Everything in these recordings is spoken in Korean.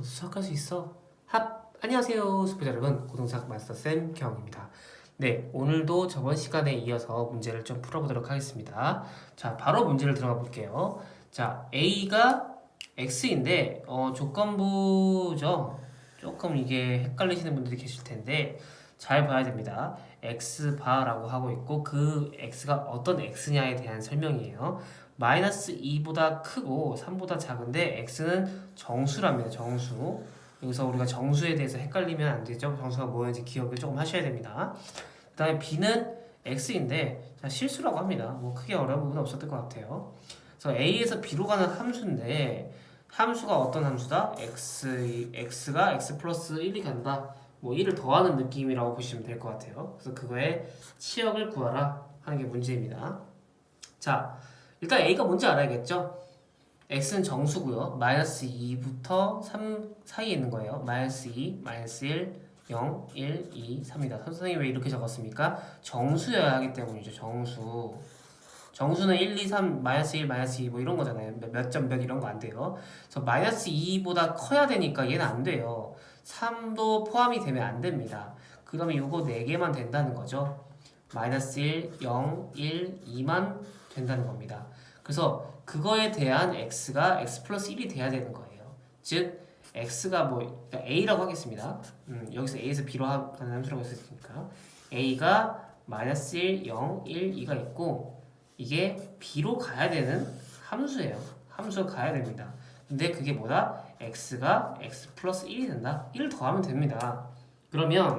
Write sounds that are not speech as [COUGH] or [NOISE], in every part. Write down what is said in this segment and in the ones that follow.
너도 수학할 수 있어. 합! 안녕하세요, 수포자 여러분. 고등수학 마스터쌤 경입니다. 네, 오늘도 저번 시간에 이어서 문제를 좀 풀어보도록 하겠습니다. 자, 바로 문제를 들어가 볼게요. 자, A가 X인데, 어, 조건부죠. 조금 이게 헷갈리시는 분들이 계실 텐데, 잘 봐야 됩니다. X바라고 하고 있고, 그 X가 어떤 X냐에 대한 설명이에요. 마이너스 2보다 크고 3보다 작은데 X는 정수랍니다. 정수. 여기서 우리가 정수에 대해서 헷갈리면 안 되죠. 정수가 뭐였는지 기억을 조금 하셔야 됩니다. 그 다음에 B는 X인데 자, 실수라고 합니다. 뭐 크게 어려운 부분은 없었을 것 같아요. 그래서 A에서 B로 가는 함수인데 함수가 어떤 함수다? X, X가 X 플러스 1이 간다. 뭐 1을 더하는 느낌이라고 보시면 될 것 같아요. 그래서 그거의 치역을 구하라 하는 게 문제입니다. 자, 일단 A가 뭔지 알아야겠죠? X는 정수고요. 마이너스 2부터 3 사이에 있는 거예요. 마이너스 2, 마이너스 1, 0, 1, 2, 3이다. 선생님이 왜 이렇게 적었습니까? 정수여야 하기 때문이죠. 정수. 정수는 1, 2, 3, 마이너스 1, 마이너스 2 뭐 이런 거잖아요. 몇 점 몇 이런 거 안 돼요. 그래서 마이너스 2보다 커야 되니까 얘는 안 돼요. 3도 포함이 되면 안 됩니다. 그러면 요거 4개만 된다는 거죠. 마이너스 1, 0, 1, 2만 된다는 겁니다. 그래서 그거에 대한 x가 x 플러스 1이 돼야 되는 거예요. 즉 x가 뭐 그러니까 a라고 하겠습니다. 음, 여기서 a에서 b로 가는 함수라고 했으니까 a가 마이너스 1, 0, 1, 2가 있고 이게 b로 가야 되는 함수예요. 함수가 가야 됩니다. 근데 그게 뭐다? x가 x 플러스 1이 된다. 1을 더하면 됩니다. 그러면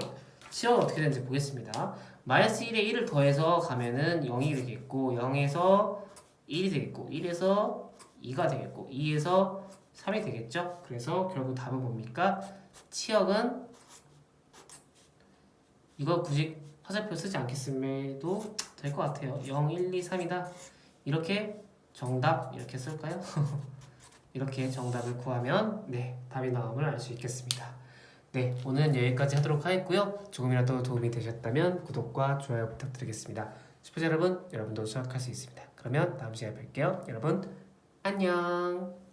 치어가 어떻게 되는지 보겠습니다. 마이너스 1에 1을 더해서 가면은 0이 되겠고 0에서 1이 되겠고 1에서 2가 되겠고 2에서 3이 되겠죠? 그래서 결국 답은 뭡니까? 치역은 이거 굳이 화살표 쓰지 않겠음에도 될 것 같아요. 0, 1, 2, 3이다. 이렇게 정답 이렇게 쓸까요? [LAUGHS] 이렇게 정답을 구하면 네 답이 나옴을 알 수 있겠습니다. 네 오늘은 여기까지 하도록 하겠고요. 조금이라도 도움이 되셨다면 구독과 좋아요 부탁드리겠습니다. 시청자 여러분 여러분도 수학할 수 있습니다. 그러면 다음 시간에 뵐게요. 여러분 안녕.